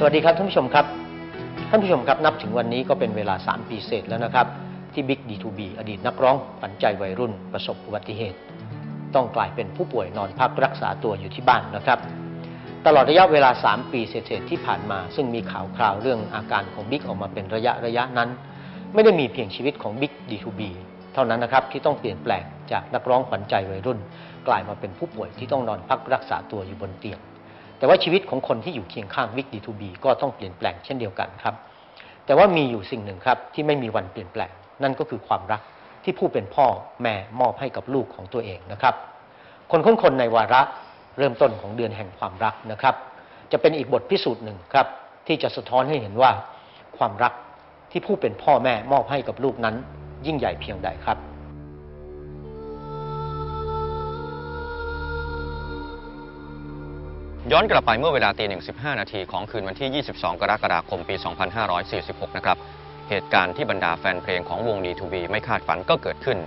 สวัสดีครับท่านผู้ชมครับ ท่านผู้ชมครับนับถึงวันนี้ก็เป็นเวลา 3 ปีเศษแล้วนะครับ ที่บิ๊ก D2B อดีตนักร้องปันใจวัยรุ่นประสบอุบัติเหตุ ต้องกลายเป็นผู้ป่วยนอนพักรักษาตัวอยู่ที่บ้านนะครับ ตลอดระยะเวลา 3 ปีเศษที่ผ่านมา ซึ่งมีข่าวคราวเรื่องอาการของบิ๊กออกมาเป็นระยะระยะนั้น ไม่ได้มีเพียงชีวิตของบิ๊ก D2B เท่านั้นนะครับที่ต้องเปลี่ยนแปลงจากนักร้องขวัญใจวัยรุ่น กลายมาเป็นผู้ป่วยที่ต้องนอนพักรักษาตัวอยู่บนเตียง แต่ว่าชีวิตของคนที่อยู่เคียงข้างวิกดีทูบีก็ต้องเปลี่ยนแปลงเช่นเดียวกันครับ แต่ว่ามีอยู่สิ่งหนึ่งครับที่ไม่มีวันเปลี่ยนแปลง นั่นก็คือความรักที่ผู้เป็นพ่อแม่มอบให้กับลูกของตัวเองนะครับ คนคนคนในวาระเริ่มต้นของเดือนแห่งความรักนะครับ จะเป็นอีกบทพิสูจน์หนึ่งครับ ที่จะสะท้อนให้เห็นว่า ความรักที่ผู้เป็นพ่อแม่มอบให้กับลูกนั้น ยิ่งใหญ่เพียงใดครับ ย้อนกลับไปเมื่อเวลาตีหนึ่งสิบห้านาทีของคืนวันที่ 22 กรกฎาคม ปี 2546 นะครับ เหตุการณ์ที่บรรดาแฟนเพลงของวง D2B ไม่คาดฝันก็เกิดขึ้น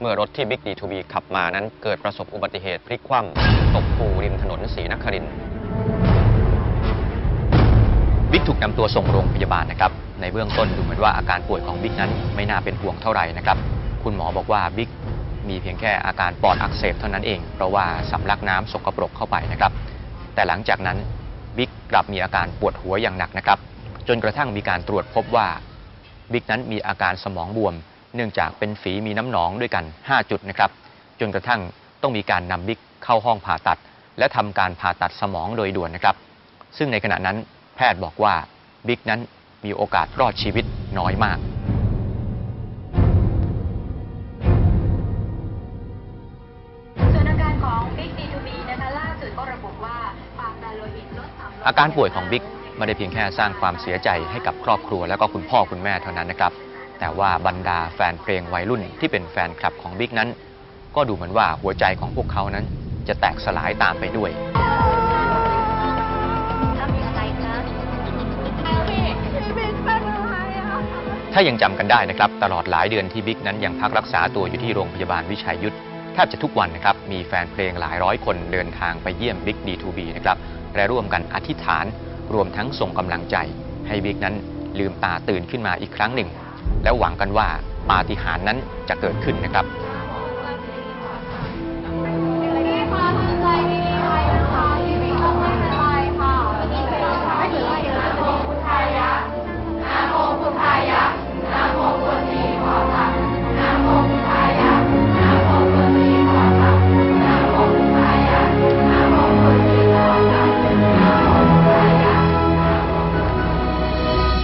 เมื่อรถที่ Big D2B ขับมานั้นเกิดประสบอุบัติเหตุพลิกคว่ำตกคูริมถนนศรีนครินทร์บิ๊กถูกนำตัวส่งโรงพยาบาลนะครับ ในเบื้องต้นดูเหมือนว่าอาการป่วยของบิ๊กนั้นไม่น่าเป็นห่วงเท่าไหร่นะครับ คุณหมอบอกว่าบิ๊กมีเพียงแค่อาการปอดอักเสบเท่านั้นเอง เพราะว่าสำลักน้ำสกปรกเข้าไปนะครับ แต่หลังจากนั้นบิ๊กกลับมีอาการปวดหัวอย่างหนักนะครับ จนกระทั่งมีการตรวจพบว่าบิ๊กนั้นมีอาการสมองบวม เนื่องจากเป็นฝีมีน้ำหนองด้วยกัน 5 จุดนะครับ จนกระทั่งต้องมีการนำบิ๊กเข้าห้องผ่าตัด และทำการผ่าตัดสมองโดยด่วนนะครับ ซึ่งในขณะนั้นแพทย์บอกว่าบิ๊กนั้นมีโอกาสรอดชีวิตน้อยมาก อาการป่วยของบิ๊กไม่ได้เพียงแค่สร้างความเสียใจให้กับครอบครัวและก็คุณพ่อคุณแม่เท่านั้นนะครับ แต่ว่าบรรดาแฟนเพลงวัยรุ่นที่เป็นแฟนคลับของบิ๊กนั้น ก็ดูเหมือนว่าหัวใจของพวกเขานั้น จะแตกสลายตามไปด้วยถ้ายังจำกันได้นะครับตลอดหลายเดือนที่บิ๊กนั้นยังพักรักษาตัวอยู่ที่โรงพยาบาลวิชัยยุทธแทบจะทุกวันนะครับมีแฟนเพลงหลายร้อยคนเดินทางไปเยี่ยมบิ๊ก D2B นะครับ และร่วมกันอธิษฐาน รวมทั้งส่งกำลังใจ ให้บิ๊กนั้นลืมตาตื่นขึ้นมาอีกครั้งหนึ่ง และหวังกันว่าปาฏิหาริย์นั้นจะเกิดขึ้นนะครับ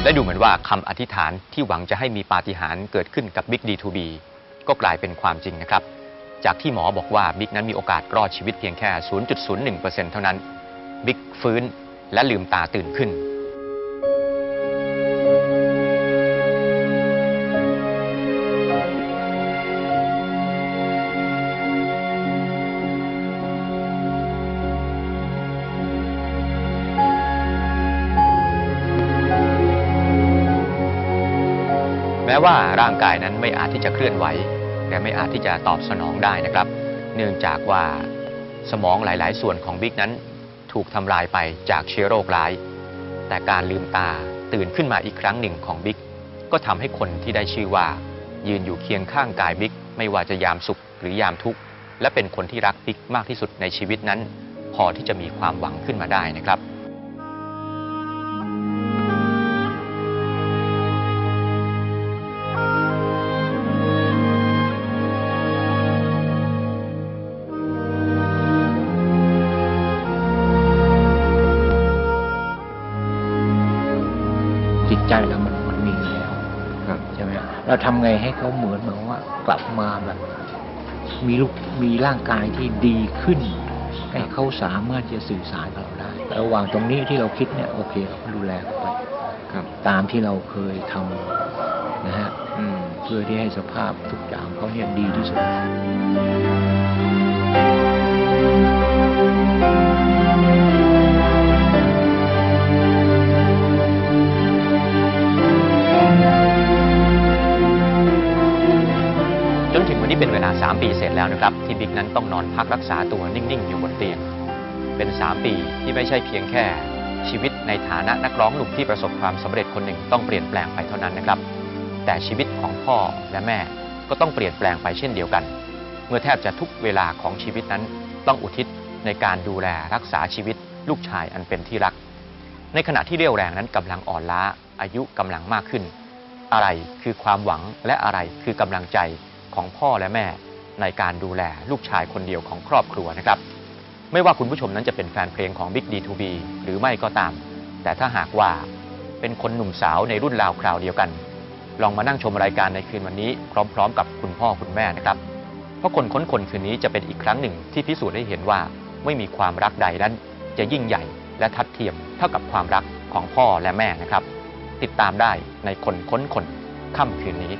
และดูเหมือนว่าคำอธิษฐานที่หวังจะให้มีปาฏิหาริย์เกิดขึ้นกับบิ๊กดีทูบีก็กลายเป็นความจริงนะครับ จากที่หมอบอกว่าบิ๊กนั้นมีโอกาสรอดชีวิตเพียงแค่ 0.01%เท่านั้นบิ๊กฟื้นและลืมตาตื่นขึ้น ว่าร่างกายนั้นไม่อาจที่จะเคลื่อนไหว และไม่อาจที่จะตอบสนองได้นะครับ เนื่องจากว่าสมองหลาย ๆ ส่วนของบิ๊กนั้น ถูกทำลายไปจากเชื้อโรคร้าย แต่การลืมตาตื่นขึ้นมาอีกครั้งหนึ่งของบิ๊กก็ทำให้คนที่ได้ชื่อว่า ยืนอยู่เคียงข้างกายบิ๊กไม่ว่าจะยามสุขหรือยามทุกข์และเป็นคนที่รักบิ๊กมากที่สุดในชีวิตนั้น พอที่จะมีความหวังขึ้นมาได้นะครับ ตใจเรามันมันมีอยู่แล้วใช่ไหมเราทำไงให้เขาเหมือนเหมือนว่า กลับมาแบบมีลูกมีร่างกายที่ดีขึ้น ให้เขาสามารถจะสื่อสารกับเราได้ระหว่างตรงนี้ที่เราคิดเนี่ยโอเคเราก็ดูแลเขาไปครับตามที่เราเคยทำนะฮะอืมเพื่อที่ให้สภาพทุกอย่างเขาเนี่ยดีที่สุด เป็นเวลา 3 ปีเสร็จแล้วนะครับ ที่บิ๊กนั้นต้องนอนพักรักษาตัวนิ่ง ๆ อยู่บนเตียง เป็น 3 ปีที่ไม่ใช่เพียงแค่ ชีวิตในฐานะนักร้องหนุ่มที่ประสบความสำเร็จคนหนึ่งต้องเปลี่ยนแปลงไปเท่านั้นนะครับ แต่ชีวิตของพ่อและแม่ก็ต้องเปลี่ยนแปลงไปเช่นเดียวกัน เมื่อแทบจะทุกเวลาของชีวิตนั้น ต้องอุทิศในการดูแลรักษาชีวิตลูกชายอันเป็นที่รัก ในขณะที่เรี่ยวแรงนั้นกำลังอ่อนล้าอายุกำลังมากขึ้น อะไรคือความหวังและอะไรคือกำลังใจ ของพ่อและแม่ในการดูแลลูกชายคนเดียวของครอบครัวนะครับ ไม่ว่าคุณผู้ชมนั้นจะเป็นแฟนเพลงของ Big D2B หรือไม่ก็ตาม แต่ถ้าหากว่าเป็นคนหนุ่มสาวในรุ่นราวคราวเดียวกัน ลองมานั่งชมรายการในคืนวันนี้พร้อม ๆ กับคุณพ่อคุณแม่นะครับ เพราะคนค้นคนคืนนี้จะเป็นอีกครั้งหนึ่งที่พิสูจน์ให้เห็นว่าไม่มีความรักใดนั้น จะยิ่งใหญ่และทัดเทียมเท่ากับความรักของพ่อและแม่นะครับ ติดตามได้ในคนค้นคนค่ำคืนนี้